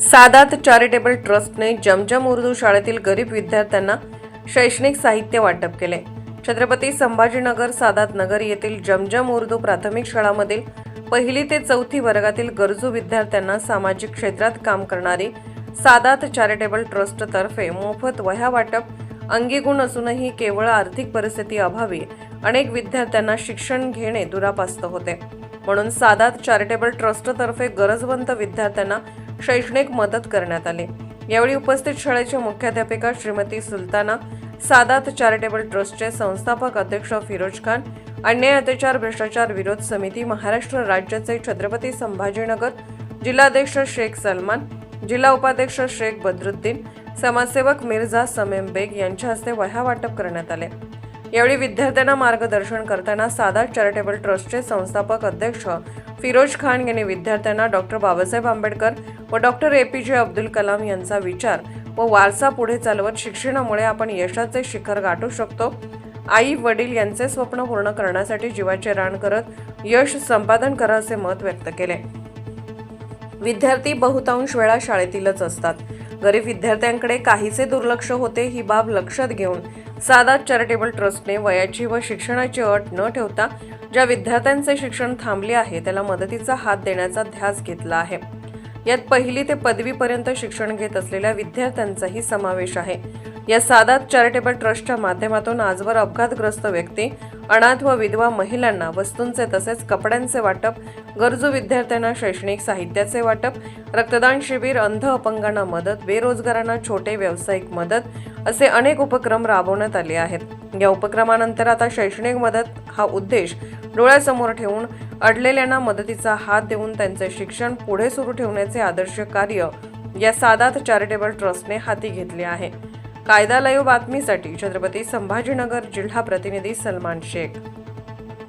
Sadat charitable ट्रस्टने जमजम उर्दू शाळेतील गरीब विद्यार्थ्यांना शैक्षणिक साहित्य वाटप केले. छत्रपती संभाजीनगर सादात नगर येथील जमजम उर्दू प्राथमिक शाळामधील पहिली ते चौथी वर्गातील गरजू विद्यार्थ्यांना सामाजिक क्षेत्रात काम करणारी सादात चॅरिटेबल ट्रस्टतर्फे मोफत वह्या वाटप अंगीगुण असूनही केवळ आर्थिक परिस्थिती अभावी अनेक विद्यार्थ्यांना शिक्षण घेणे दुरापास्त होते. म्हणून सादात चॅरिटेबल ट्रस्टतर्फे गरजवंत विद्यार्थ्यांना शैक्षणिक मदत करण्यात आली. यावेळी उपस्थित शाळेच्या मुख्याध्यापिका श्रीमती सुलताना सादात चॅरिटेबल ट्रस्टचे संस्थापक अध्यक्ष फिरोज खान अन्याय अत्याचार भ्रष्टाचार विरोध समिती महाराष्ट्र राज्याचे छत्रपती संभाजीनगर जिल्हाध्यक्ष शेख सलमान जिल्हा उपाध्यक्ष शेख बद्रुद्दीन समाजसेवक मिर्झा समेम बेग यांच्या हस्ते वह्या वाटप करण्यात आले. यावेळी विद्यार्थ्यांना मार्गदर्शन करताना सादा चॅरिटेबल ट्रस्टचे संस्थापक अध्यक्ष फिरोज खान यांनी विद्यार्थ्यांना डॉक्टर बाबासाहेब आंबेडकर व डॉक्टर ए पी जे अब्दुल कलाम यांचा विचार व वारसा पुढे चालवत शिक्षणामुळे आपण यशाचे शिखर गाठू शकतो. आई वडील यांचे स्वप्न पूर्ण करण्यासाठी जीवाचे रान करत यश संपादन करा असे मत व्यक्त केले. विद्यार्थी बहुतांश वेळा शाळेतीलच असतात. गरीब विद्यार्थ्यांकडे काहीसे दुर्लक्ष होते ही बाब लक्षात घेऊन सादात चॅरिटेबल ट्रस्टने वयाची व शिक्षणाची अट न ठेवता ज्या विद्यार्थ्यांचे शिक्षण थांबले आहे त्याला मदतीचा हात देण्याचा ध्यास घेतला आहे. यात पहिली ते पदवीपर्यंत शिक्षण घेत असलेल्या विद्यार्थ्यांचाही समावेश आहे. या सादात चॅरिटेबल ट्रस्टच्या माध्यमातून आजवर अपघातग्रस्त व्यक्ती अनाथ व विधवा महिलांना वस्तूंचे तसेच कपड्यांचे वाटप गरजू विद्यार्थ्यांना शैक्षणिक साहित्याचे वाटप रक्तदान शिबिर अंध अपंगांना मदत बेरोजगारांना छोटे व्यावसायिक मदत असे अनेक उपक्रम राबवण्यात आले आहेत. या उपक्रमानंतर आता शैक्षणिक मदत हा उद्देश डोळ्यासमोर ठेवून अडलेल्यांना मदतीचा हात देऊन त्यांचे शिक्षण पुढे सुरू ठेवण्याचे आदर्श कार्य या सादात चॅरिटेबल ट्रस्टने हाती घेतले आहे. कायदा लाईव्ह बातमीसाठी छत्रपती संभाजीनगर जिल्हा प्रतिनिधी सलमान शेख.